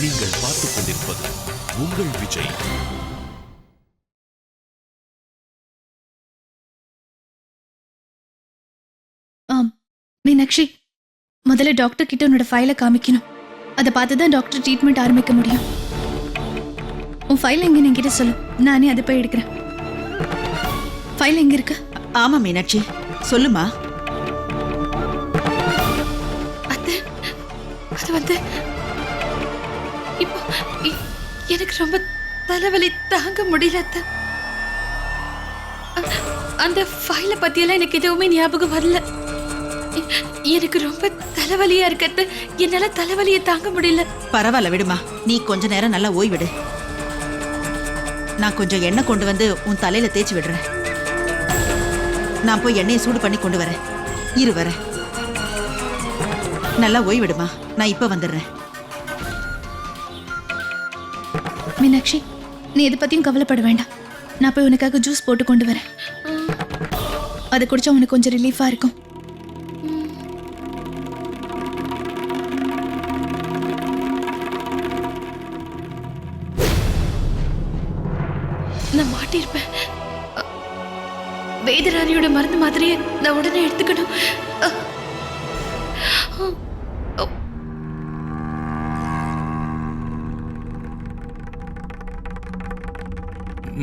நீங்கள் பார்த்துக் கொண்டிருப்பது உங்கள் விஜய். ஆம் மீனாட்சி முதல்ல டாக்டர் கிட்ட உன்னோட ஃபைலை காமிக்கணும். அதை பார்த்து தான் டாக்டர் ட்ரீட்மெண்ட் ஆரம்பிக்க முடியும். உன் ஃபைல் எங்கன்னு என்கிட்ட சொல்லு. நானே அதை போய் எடுக்கிறேன். ஃபைல் எங்க இருக்கு? ஆமா மீனாட்சி. சொல்லுமா. அத்தை அது வந்து இப்போ எனக்கு ரொம்ப தலைவலி தாங்க முடியல அந்த ஃபைலை பத்தியெல்லாம் எனக்கு எதுவுமே ஞாபகம் வரல. எனக்கு ரொம்ப தலைவலியா இருக்கிறது என்னால தலைவலியை தாங்க முடியல. பரவாயில்ல விடுமா. நீ கொஞ்ச நேரம் நல்லா ஓய்விடு நான் கொஞ்சம் எண்ணெய் கொண்டு வந்து உன் தலையில தேய்ச்சி விடுறேன். நான் போய் எண்ணெயை சூடு பண்ணி கொண்டு வரேன். இரு வரேன் நல்லா ஓய்விடுமா நான் இப்போ வந்துடுறேன். மீனாட்சி நீ எதை பத்தியும் கவலைப்பட வேண்டாம். நான் போய் உனக்காக ஜூஸ் போட்டு கொண்டு வரேன். அதை குடிச்சா உனக்கு கொஞ்சம் ரிலீஃபா இருக்கும். நான் மாட்டியிருப்பேன். வேதராணியோட மருந்து மாதிரியே நான் உடனே எடுத்துக்கணும்.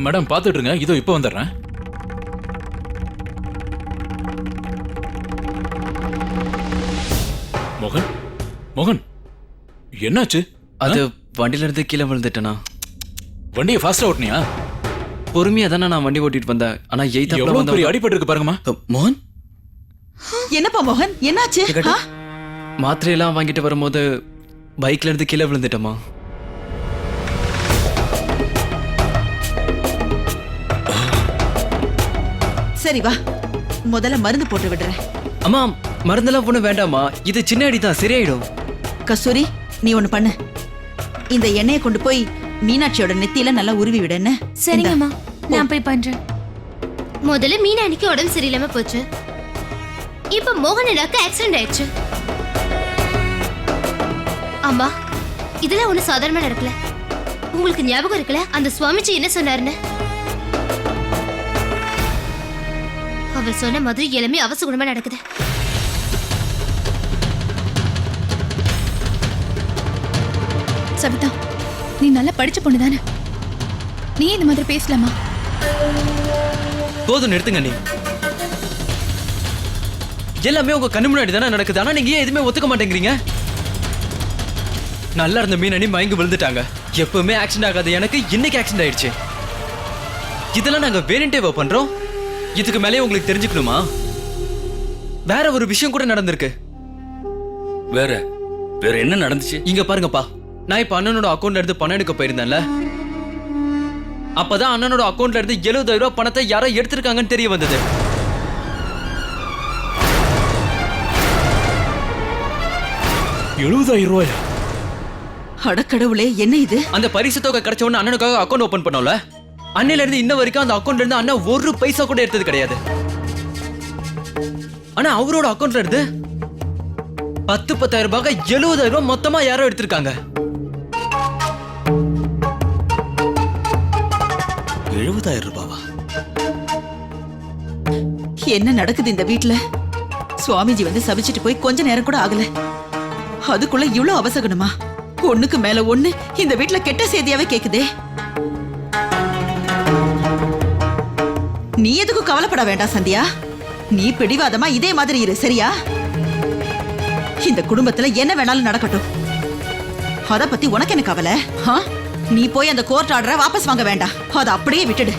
மேடம் பார்த்துட்டு இருங்க இதோ இப்போ வந்துடுறேன். மோகன்? மோகன் என்னாச்சு? அது வண்டியில இருந்து கீழே விழுந்துட்டேனா? வண்டியை ஃபாஸ்டா ஓட்டுனியா? பொறுமையா தானே நான் வண்டி ஓட்டிட்டு வந்தேன். ஆனா எய்த் எவ்வளவு பெரிய அடிபட்டு இருக்கு பாருங்கம்மா. மோகன்? என்னப்பா மோகன்? என்னாச்சு? மாத்திரையெல்லாம் வாங்கிட்டு வரும்போது பைக்ல இருந்து கீழே விழுந்துட்டேமா சரி வா. முதல்ல மருந்து போட்டு விடுறேன். அம்மா மருந்தெல்லாம் ஒன்றும் வேண்டாமா இது சின்ன அடி தான் சரியாயிடும். கஸ்தூரி நீ ஒண்ணு பண்ணு. இந்த எண்ணெயை கொண்டு போய் மீனாட்சியோட நெத்தியில நல்லா உருவி விடு என்ன? சரிங்கம்மா நான் போய் பண்றேன். முதல்ல மீனா அன்னைக்கு உடம்பு சரியில்லாம போச்சு. இப்ப மோகன் அண்ணாக்கு ஆக்சிடென்ட் ஆயிடுச்சு. அம்மா இதெல்லாம் ஒண்ணு சாதாரணமா நடக்கல. உங்களுக்கு ஞாபகம் இருக்குல்ல அந்த சுவாமிஜி என்ன சொன்னாருன்னு? அவர் சொன்ன மாதிரி எல்லாமே அவசகுணமா நடக்குது. சபிதா நீ நல்லா படிச்ச பொண்ணு தானே? நீ இந்த மாதிரி பேசலாமா? போதும் நிறுத்துங்க நீ. எல்லாமே உங்க கண்ணு முன்னாடி தானே நடக்குது. ஆனா நீங்க ஏன் எதுவுமே ஒத்துக்க மாட்டேங்கிறீங்க? நல்லா இருந்த மீனணி மயங்கி விழுந்துட்டாங்க. எப்பவுமே ஆக்சிடென்ட் ஆகாது. எனக்கு இன்னைக்கு ஆக்சிடென்ட் ஆயிடுச்சு. இதெல்லாம் நாங்க வேணுன்ட்டேவா பண்றோம். இதுக்கு மேலே உங்களுக்கு தெரிஞ்சுக்கணுமா? வேற ஒரு விஷயம் கூட நடந்திருக்கு. வேற? வேற என்ன நடந்துச்சு? இங்க பாருங்கப்பா. நான் இப்ப அண்ணனோட அக்கௌண்ட்ல இருந்து பணம் எடுக்க போயிருந்தேன்ல. அப்பதான் அண்ணனோட அக்கௌண்ட்ல இருந்து எழுபதாயிரம் ரூபாய் பணத்தை யாரோ எடுத்திருக்காங்கன்னு தெரிய வந்தது. எழுபதாயிரம் ரூபாயா? அடக்கடவுளே என்ன இது? அந்த பரிசு தொகை கிடைச்ச உடனே அண்ணனுக்காக அக்கௌண்ட் ஓபன் பண்ணோம்ல? அன்னையில இருந்து இன்ன வரைக்கும் அந்த அக்கௌண்ட்ல இருந்து அண்ணன் ஒரு பைசா கூட எடுத்தது கிடையாது. ஆனா அவரோட அக்கௌண்ட்ல இருந்து பத்து பத்தாயிரம் ரூபாய் எழுபதாயிரம் ரூபாய் மொத்தமா யாரோ எடுத்திருக்காங்க. எழுபதாயிரம் ரூபாவா? என்ன நடக்குது இந்த வீட்ல? சுவாமிஜி வந்து சபிச்சிட்டு போய் கொஞ்ச நேரம் கூட ஆகல. அதுக்குள்ள இவ்வளவு அவசகணுமா ஒண்ணுக்கு மேல ஒண்ணு இந்த வீட்ல கெட்ட செய்தியாவே கேக்குதே. நீ எதுக்கும் கவலைப்பட வேண்டாம் சந்தியா? நீ பிடிவாதமா இதே மாதிரி இரு சரியா? இந்த குடும்பத்துல என்ன வேணாலும் நடக்கட்டும். அத பத்தி உனக்கு என்ன கவலை? ஆ? நீ போய் அந்த கோர்ட் ஆர்டரை வாபஸ் வாங்க வேண்டாம். அதை அப்படியே விட்டுடு.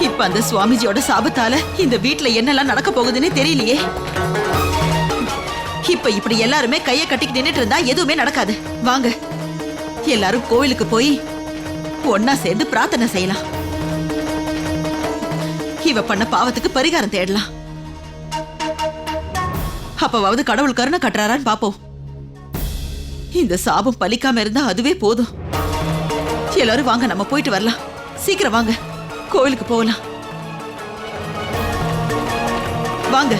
இப்ப அந்த சுவாமிஜியோட சாபத்தால இந்த வீட்டுல என்னெல்லாம் நடக்க போகுதுன்னு தெரியலையே. இப்ப இப்படி எல்லாருமே கைய கட்டிக்கிட்டு நின்னுட்டு இருந்தா எதுவுமே நடக்காது. வாங்க. எல்லாரும் கோவிலுக்கு போய் ஒன்னா சேர்ந்து பிரார்த்தனை செய்யலாம். இவ பண்ண பாவத்துக்கு பரிகாரம் தேடலாம். அப்பவாவது கடவுள் கருணை கட்டுறாரான்னு பாப்போம். இந்த சாபம் பலிக்காம இருந்தா அதுவே போதும். எல்லாரும் வாங்க நம்ம போயிட்டு வரலாம். சீக்கிரம் வாங்க. கோவிலுக்கு போகலாம். வாங்க.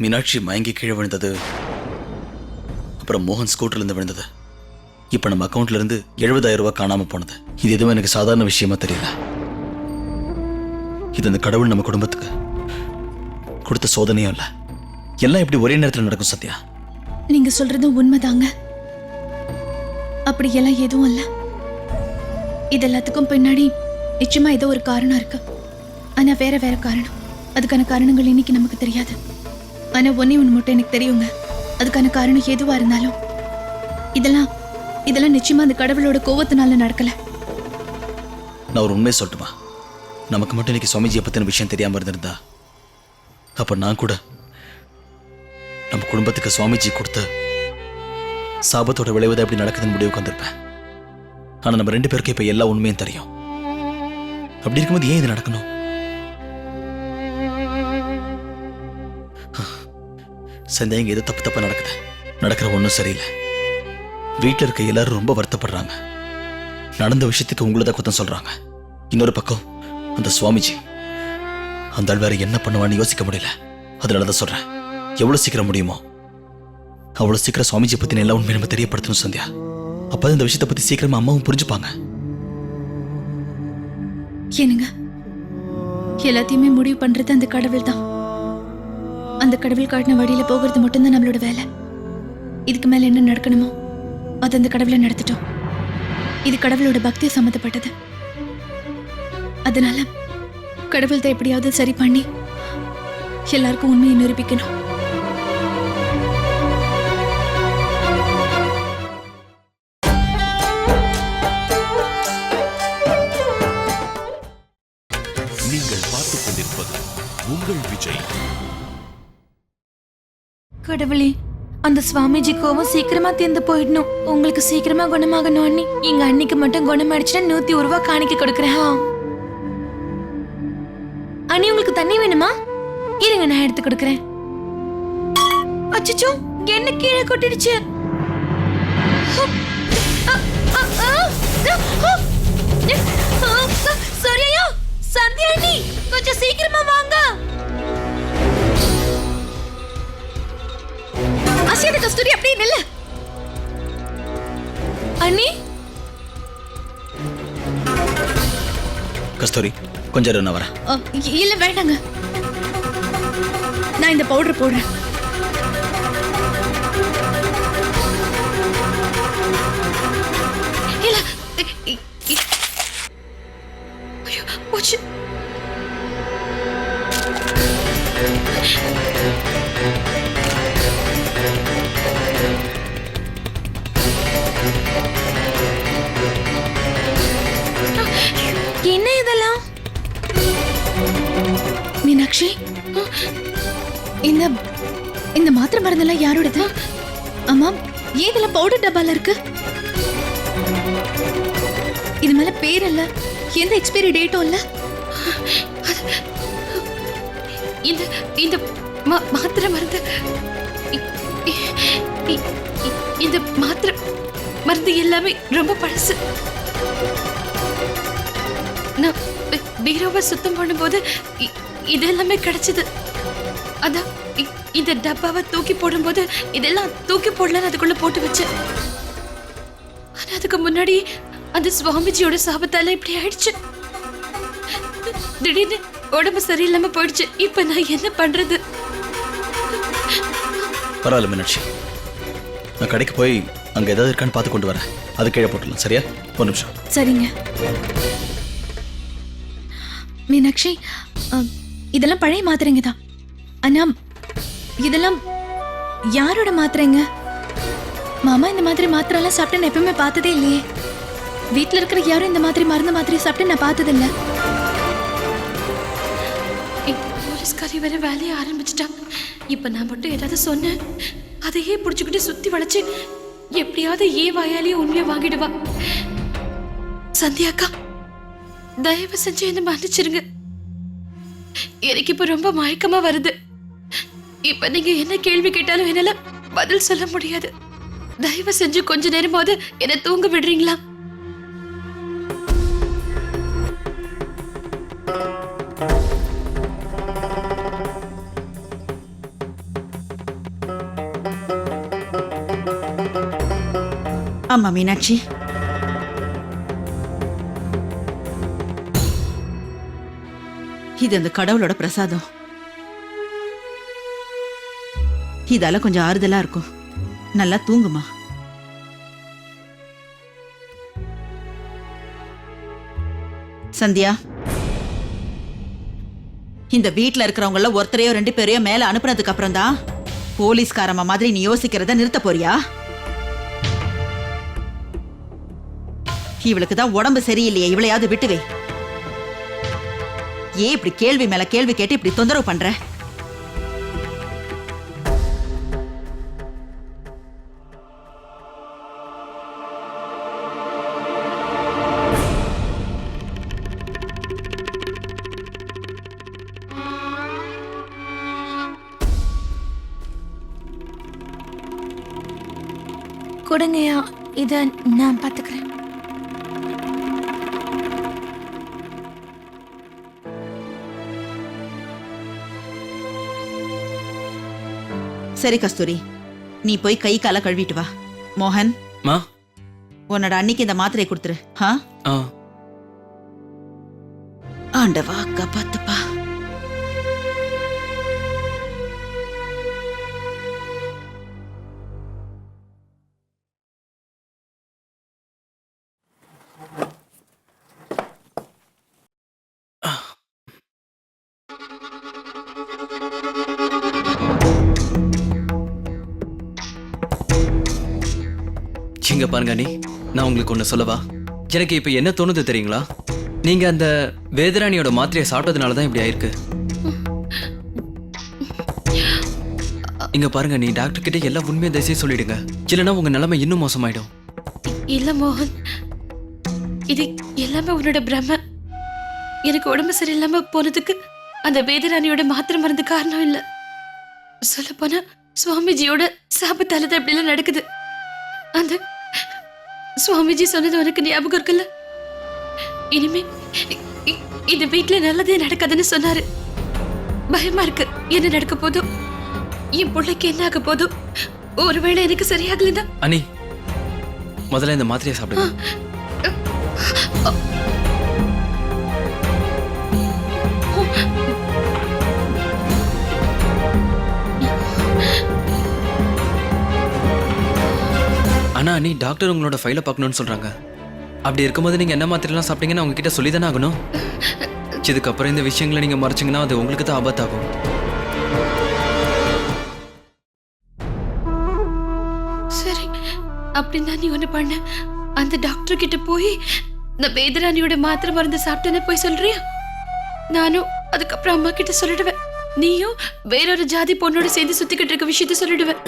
மீனாட்சி மயங்கி கீழே விழுந்தது. அப்புறம் மோகன் ஸ்கூட்டர்லேருந்து விழுந்தது. இப்ப நம்ம அக்கௌண்ட்லேருந்து எழுபதாயிரம் ரூபாய் காணாம போனது. இது எதுவும் எனக்கு சாதாரண விஷயமா தெரியல. இது அந்த கடவுள் நம்ம குடும்பத்துக்கு கொடுத்த சோதனையும் இல்லை. எல்லாம் இப்படி ஒரே நேரத்தில் நடக்கும் சத்யா. நீங்க சொல்றது உண்மைதாங்க. அப்படி எல்லாம் எதுவும் இல்ல. இது எல்லாத்துக்கும் பின்னாடி நிச்சயமா ஏதோ ஒரு காரணம் இருக்கு. ஆனா வேற வேற காரணம். அதுக்கான காரணங்கள் இன்னைக்கு நமக்கு தெரியாது. ஆனா ஒன்னே ஒன்று மட்டும் எனக்கு தெரியுங்க. அதுக்கான காரணம் எதுவா இருந்தாலும். இதெல்லாம் இதெல்லாம் நிச்சயமா அந்த கடவுளோட கோவத்தினால நடக்கல. நான் ஒரு உண்மையை சொல்லட்டுமா? நமக்கு மட்டும் இன்னைக்கு சுவாமிஜியை பத்தின விஷயம் தெரியாம இருந்திருந்தா? அப்ப நான் கூட நம்ம குடும்பத்துக்கு சுவாமிஜி கொடுத்த சாபத்தோட விளைவுதான் எப்படி நடக்குதுன்னு முடிவுக்கு வந்திருப்பேன். ஆனா நம்ம ரெண்டு பேருக்கும் இப்ப எல்லா உண்மையும் தெரியும். அப்படி இருக்கும்போது ஏன் இது நடக்கணும்? சந்தேகம் இங்க தப்பு தப்பா நடக்குது? நடக்கிற ஒன்றும் சரியில்லை. வீட்டில் இருக்க எல்லாரும் ரொம்ப வருத்தப்படுறாங்க. நடந்த விஷயத்துக்கு உங்களை தான் குத்தம் சொல்றாங்க. இன்னொரு பக்கம் அந்த சுவாமிஜி அந்த ஆள் வேற என்ன பண்ணுவான்னு யோசிக்க முடியல. அதனால தான் சொல்றேன். எவ்வளவு சீக்கிரம் முடியுமோ அவ்வளவு சீக்கிரம் சுவாமிஜி பத்தின எல்லா உண்மையை நம்ம தெரியப்படுத்தணும் சந்தியா. அப்பதான் இந்த விஷயத்தை பத்தி சீக்கிரமா அம்மாவும் புரிஞ்சுப்பாங்க. ஏனுங்க எல்லாத்தையுமே முடிவு பண்றது அந்த கடவுள் தான் அந்த கடவுள் காட்டின வழியில போகிறது மட்டும்தான் நம்மளோட வேலை. இதுக்கு மேல என்ன நடக்கணுமோ அது அந்த கடவுளை நடத்திட்டோம். இது கடவுளோட பக்தி சம்மந்தப்பட்டது. அதனால கடவுள்தான் எப்படியாவது சரி பண்ணி எல்லாருக்கும் உண்மையை நிரூபிக்கணும். கடவுளே அந்த சுவாமிஜி கோவம் சீக்கிரமா தீர்ந்து போயிடணும். உங்களுக்கு சீக்கிரமா குணமாகணும் அண்ணி. எங்க அண்ணிக்கு மட்டும் குணமாயிடுச்சுன்னா நூத்தி ஒரு ரூபா காணிக்க கொடுக்குறேன். அண்ணி உங்களுக்கு தண்ணி வேணுமா? இருங்க நான் எடுத்து கொடுக்குறேன். அச்சோ என்ன கீழே கொட்டிடுச்சு? கொஞ்சம் இரு, நான் வரேன். இல்லை வேண்டாங்க. நான் இந்த பவுடர் போடுறேன். இந்த இந்த மாத்திரை மருந்தெல்லாம் யாரோடது? அம்மா ஏன் இதுல பவுடர் டப்பால இருக்கு? இது மேல பேர் இல்ல எந்த எக்ஸ்பைரி டேட்டும் இல்ல? இந்த இந்த மா- மாத்திரை மருந்து இந்த மாத்திரை மருந்து எல்லாமே ரொம்ப பழசு. நான் பீரோவை சுத்தம் பண்ணும்போது இது எல்லாமே கிடைச்சது. அதான் இந்த டப்பாவை தூக்கி போடும்போது இதெல்லாம் தூக்கி போடலன்னு அதுக்குள்ள போட்டு வச்சேன். ஆனா அதுக்கு முன்னாடி அந்த சுவாமிஜியோட சாபத்தால இப்படி ஆயிடுச்சு. திடீர்னு உடம்பு சரியில்லாம போயிடுச்சு. இப்ப நான் என்ன பண்றது? பரவாயில்ல மீனாட்சி. நான் கடைக்கு போய் அங்க ஏதாவது இருக்கான்னு பார்த்து கொண்டு வரேன். அது கீழே போட்டுடலாம் சரியா? ஒரு நிமிஷம். சரிங்க. மீனாட்சி இதெல்லாம் பழைய மாத்திரைங்க தான். ஆனா இதெல்லாம் யாரோட மாத்திரைங்க? மாமா இந்த மாதிரி மாத்திரைலாம் சாப்பிட்டு நான் எப்பவுமே பார்த்ததே இல்லையே. வீட்டில் இருக்கிற யாரும் இந்த மாதிரி மருந்து மாத்திரை சாப்பிட்டு நான் பார்த்ததில்ல. போலீஸ்காரி வேற வேலையை ஆரம்பிச்சிட்டா இப்ப நான் மட்டும் ஏதாவது சொன்னேன். அதையே புடிச்சுக்கிட்டு சுத்தி வளைச்சு எப்படியாவது ஏ வாயாலேயே உண்மையை வாங்கிடுவா. சந்தியாக்கா தயவு செஞ்சு என்ன மன்னிச்சிருங்க. எனக்கு இப்ப ரொம்ப மயக்கமா வருது. இப்ப நீங்க என்ன கேள்வி கேட்டாலும் என்னால பதில் சொல்ல முடியாது. தயவு செஞ்சு கொஞ்ச நேரமாவது என்ன தூங்க விடுறீங்களா? ஆமா மீனாட்சி. இது அந்த கடவுளோட பிரசாதம். இதால கொஞ்சம் ஆறுதலா இருக்கும். நல்லா தூங்குமா? சந்தியா? இந்த வீட்ல இருக்கிறவங்கள ஒருத்தரையோ ரெண்டு பேரையோ மேல அனுப்புனதுக்கு அப்புறம் தான் போலீஸ்காரம்மா மாதிரி நீ யோசிக்கிறத நிறுத்த போறியா? இவளுக்கு தான் உடம்பு சரியில்லையே இவளையாவது விட்டுவே ஏன் இப்படி கேள்வி மேல கேள்வி கேட்டு இப்படி தொந்தரவு பண்ற? இதை நான் பார்த்துக்கிறேன். சரி கஸ்தூரி. நீ போய் கை கால கழுவிட்டு வா. மோகன் மா? உன்னோட அன்னைக்கு இந்த மாத்திரை கொடுத்துரு. ஆ? ஆ. ஆண்டவா அக்கா இங்க பாருங்க அண்ணி. நான் உங்களுக்கு ஒன்று சொல்லவா? எனக்கு இப்போ என்ன தோணுது தெரியுங்களா? நீங்கள் அந்த வேதராணியோட மாத்திரையை சாப்பிட்டதுனால தான் இப்படி ஆயிருக்கு. இங்க பாருங்க நீ டாக்டர் கிட்ட எல்லா உண்மையை தயவுசெய்து சொல்லிடுங்க. இல்லைன்னா உங்க நிலைமை இன்னும் மோசமாயிடும். இ- இல்ல மோகன். இது எல்லாமே உன்னோட பிரம எனக்கு உடம்பு சரியில்லாம போனதுக்கு அந்த வேதராணியோட மாத்திரை மருந்து காரணம் இல்லை. சொல்ல போனா சுவாமிஜியோட சாபத்தால தான் இப்படி எல்லாம் நடக்குது. அந்த சுவாமிஜி சொன்னது உனக்கு ஞாபகம் இருக்குல்ல? இனிமே இந்த வீட்ல நல்லதே நடக்காதுன்னு சொன்னாரு. பயமா இருக்கு. என்ன நடக்க போதோ என் பிள்ளைக்கு என்ன ஆக போதோ ஒருவேளை எனக்கு சரியாகலைன்னா? அனி முதல்ல இந்த மாத்திரையை சாப்பிடுங்க. ஆனால் நீ டாக்டர் உங்களோட ஃபைலை பார்க்கணும்னு சொல்கிறாங்க அப்படி இருக்கும்போது நீங்கள் என்ன மாத்திரலாம் சாப்பிட்டீங்கன்னு அவங்ககிட்ட சொல்லி தானே ஆகணும்? இதுக்கப்புறம் இந்த விஷயங்களை நீங்கள் மறைச்சிங்கன்னா அது உங்களுக்கு தான் ஆபத்தாகும். சரி அப்படின்னா நீ ஒன்று பண்ண. அந்த டாக்டர் கிட்ட போய் இந்த வேதராணியோட மாத்திரை மருந்து சாப்பிட்டேன்னு போய் சொல்றியா? நானும் அதுக்கப்புறம் அம்மா கிட்ட சொல்லிடுவேன். நீயும் வேறொரு ஜாதி பொண்ணோட சேர்ந்து சுத்திக்கிட்டு இருக்க விஷயத்த சொல்லிடுவேன்.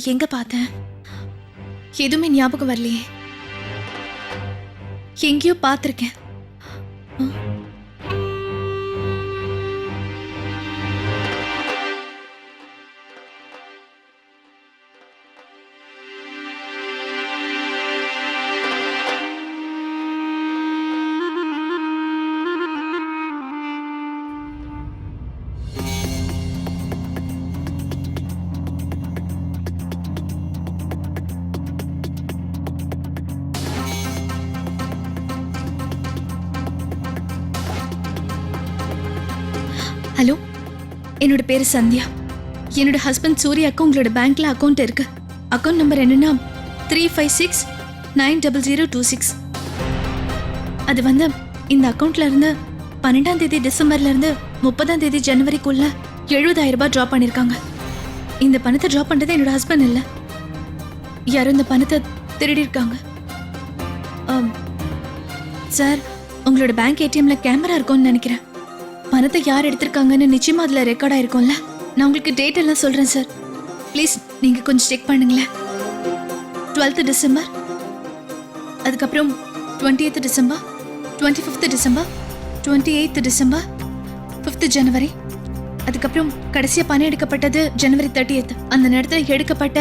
நான் எங்க பார்த்தேன்? எதுவுமே ஞாபகம் வரலையே. எங்கேயோ பார்த்துருக்கேன். என்னோட பேரு சந்தியா. என்னோட ஹஸ்பண்ட் சூர்யாவுக்கு உங்களோட பேங்க்ல அக்கௌண்ட் இருக்கு. அக்கௌண்ட் நம்பர் என்னன்னா three five six nine double zero two six அது வந்து இந்த அக்கௌண்ட்ல இருந்து பன்னெண்டாம் தேதி டிசம்பர்ல இருந்து முப்பதாம் தேதி ஜனவரிக்குள்ள எழுபதாயிரம் ரூபாய் ட்ரா பண்ணிருக்காங்க. இந்த பணத்தை ட்ரா பண்றது என்னோட ஹஸ்பண்ட் இல்லை. யாரும் இந்த பணத்தை திருடி இருக்காங்க சார் உங்களோட பேங்க் ஏடிஎம்ல கேமரா இருக்கும்னு நினைக்கிறேன். பணத்தை யார் எடுத்திருக்காங்கன்னு நிச்சயமா அதுல ரெக்கார்ட் ஆயிருக்கும்ல? நான் உங்களுக்கு டேட் எல்லாம் சொல்றேன் சார் ப்ளீஸ் நீங்க கொஞ்சம் செக் பண்ணுங்களேன். டுவெல்த் டிசம்பர் அதுக்கப்புறம் twenty eighth December twenty fifth December twenty eighth December fifth January அதுக்கப்புறம் கடைசியாக பணம் எடுக்கப்பட்டது ஜனவரி தேர்ட்டியத் அந்த நேரத்தில் எடுக்கப்பட்ட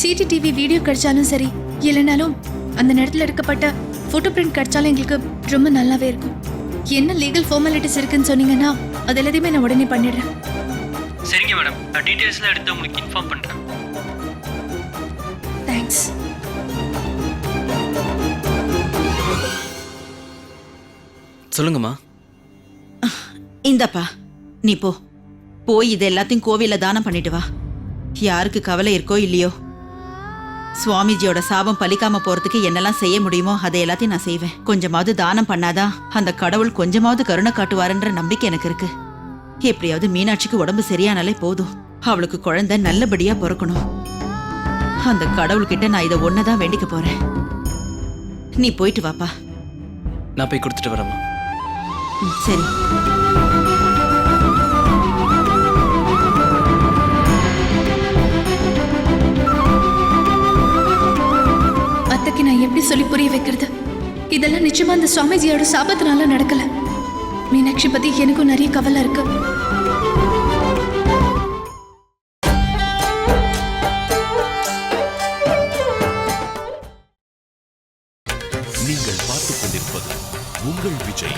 சிடிடிவி வீடியோ கிடைச்சாலும் சரி இல்லைனாலும் அந்த நேரத்தில் எடுக்கப்பட்ட ஃபோட்டோ பிரிண்ட் கிடைச்சாலும் எங்களுக்கு ரொம்ப நல்லாவே இருக்கும். என்ன லீகல் ஃபார்மாலிட்டிஸ் இருக்குன்னு சொன்னீங்கன்னா அது எல்லாத்தையுமே நான் உடனே பண்ணிடுறேன். சரிங்க மேடம். நான் டீட்டெயில்ஸ்லாம் எடுத்து உங்களுக்கு இன்ஃபார்ம் பண்றேன். தேங்க்ஸ் சொல்லுங்கம்மா. இந்தப்பா நீ போ. போய் இது எல்லாத்தையும் கோவில்ல தானம் பண்ணிட்டு வா. யாருக்கு கவலை இருக்கோ இல்லையோ. சுவாமிஜியோட சாபம் பலிக்காம போறதுக்கு என்னெல்லாம் செய்ய முடியுமோ அதை எல்லாத்தையும் நான் செய்வேன். கொஞ்சமாவது தானம் பண்ணாதான் அந்த கடவுள் கொஞ்சமாவது கருணை காட்டுவாருன்ற நம்பிக்கை எனக்கு இருக்கு. எப்படியாவது மீனாட்சிக்கு உடம்பு சரியானாலே போதும். அவளுக்கு குழந்தை நல்லபடியா பிறக்கணும். அந்த கடவுள்கிட்ட நான் இதை ஒன்னதான் வேண்டிக்க போறேன். நீ போயிட்டு வாப்பா. நான் போய் கொடுத்துட்டு வரேம்மா. சரி. எப்படி சொல்லி புரிய வைக்கிறது? இதெல்லாம் நிச்சயமா அந்த சுவாமிஜியோட சாபத்தினால நடக்கல. மீனாட்சி பத்தி எனக்கும் நிறைய கவலை இருக்கு. நீங்கள் பார்த்துக் கொண்டிருப்பது உங்கள் விஜய்.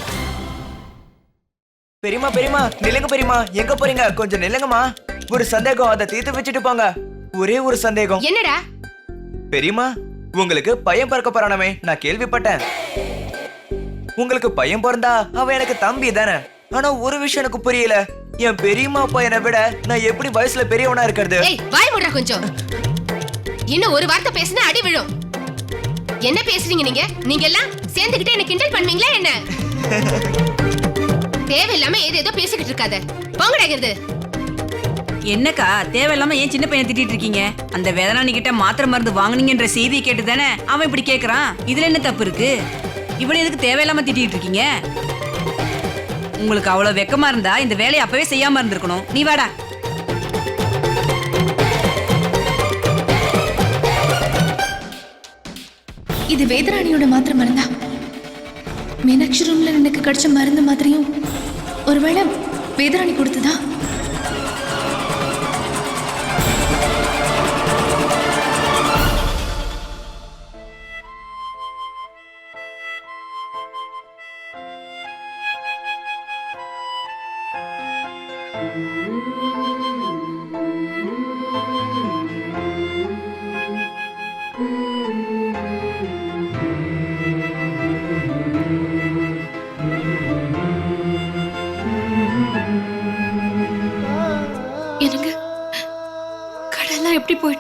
பெரியமா பெரியமா நில்லுங்க பெரியமா எங்க போறீங்க? கொஞ்சம் நில்லுங்கம்மா. ஒரு சந்தேகம் அதை தீர்த்து வச்சுட்டு போங்க. ஒரே ஒரு சந்தேகம். என்னடா? பெரியமா உங்களுக்கு பையன் பிறக்க போறானமே. நான் கேள்விப்பட்டேன். உங்களுக்கு பையன் பிறந்தா அவன் எனக்கு தம்பி தானே. ஆனா ஒரு விஷயம் எனக்கு புரியல. என் பெரியம்மா பையனை விட நான் எப்படி வயசுல பெரியவனா இருக்கிறது? ஏய் வாய் மூடுறா கொஞ்சம். இன்னும் ஒரு வார்த்தை பேசினா அடி விழும். என்ன பேசுறீங்க நீங்க? நீங்க எல்லாம் சேர்ந்துகிட்டு என்ன கிண்டல் பண்ணுவீங்களா என்ன? தேவையில்லாம ஏதோ ஏதோ பேசிக்கிட்டு இருக்காத. போங்கடாங்கிறது என்னக்கா தேவையில்லாம ஏன் சின்ன பையனை திட்டிட்டு இருக்கீங்க? அந்த வேதனானி கிட்ட மாத்திரை மருந்து வாங்குனீங்கன்ற செய்தியை கேட்டு தானே அவன் இப்படி கேக்குறான்? இதுல என்ன தப்பு இருக்கு? இவனை எதுக்கு தேவையில்லாம திட்டிட்டு இருக்கீங்க? உங்களுக்கு அவ்வளவு வெக்கமா இருந்தா இந்த வேலையை அப்பவே செய்யாம இருந்திருக்கணும். நீ வாடா. இது வேதராணியோட மாத்திரை மருந்தா? மீனாட்சி ரூம்ல எனக்கு கிடைச்ச மருந்து மாதிரியும் ஒருவேளை வேதராணி கொடுத்ததா?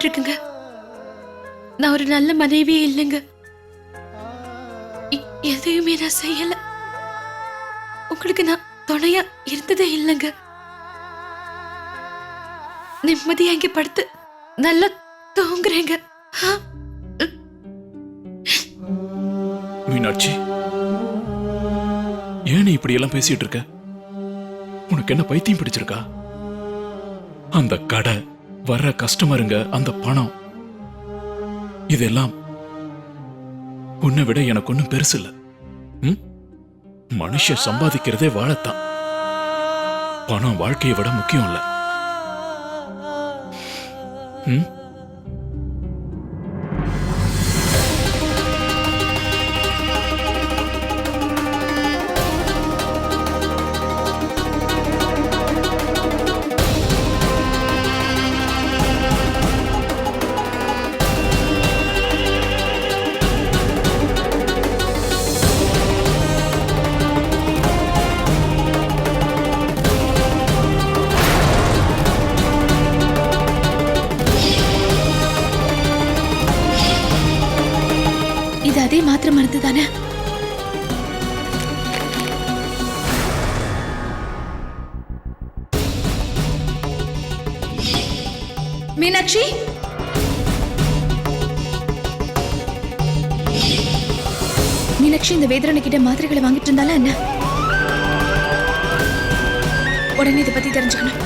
இருக்குங்க நான் ஒரு நல்ல மனைவியே இல்லைங்க. எதையுமே நான் செய்யல. உங்களுக்கு நான் துணையா இருந்ததே இல்லைங்க. நிம்மதியா இங்க படுத்து நல்லா தூங்குறேங்க. மீனாட்சி ஏன் இப்படி எல்லாம் பேசிட்டு இருக்க? உனக்கு என்ன பைத்தியம் பிடிச்சிருக்கா? அந்த கடை. வர்ற கஸ்டமருங்க அந்த பணம் இதெல்லாம் உன்னை விட எனக்கு ஒன்றும் பெருசு இல்ல ம்? சம்பாதிக்கிறதே வாழத்தான் பணம் வாழ்க்கையை விட முக்கியம் இல்ல ம்? மீனாட்சி? மீனாட்சி இந்த வேதரனை கிட்ட மாத்திரைகளை வாங்கிட்டு இருந்தாலும் என்ன? உடனே இதை பத்தி தெரிஞ்சுக்கணும்.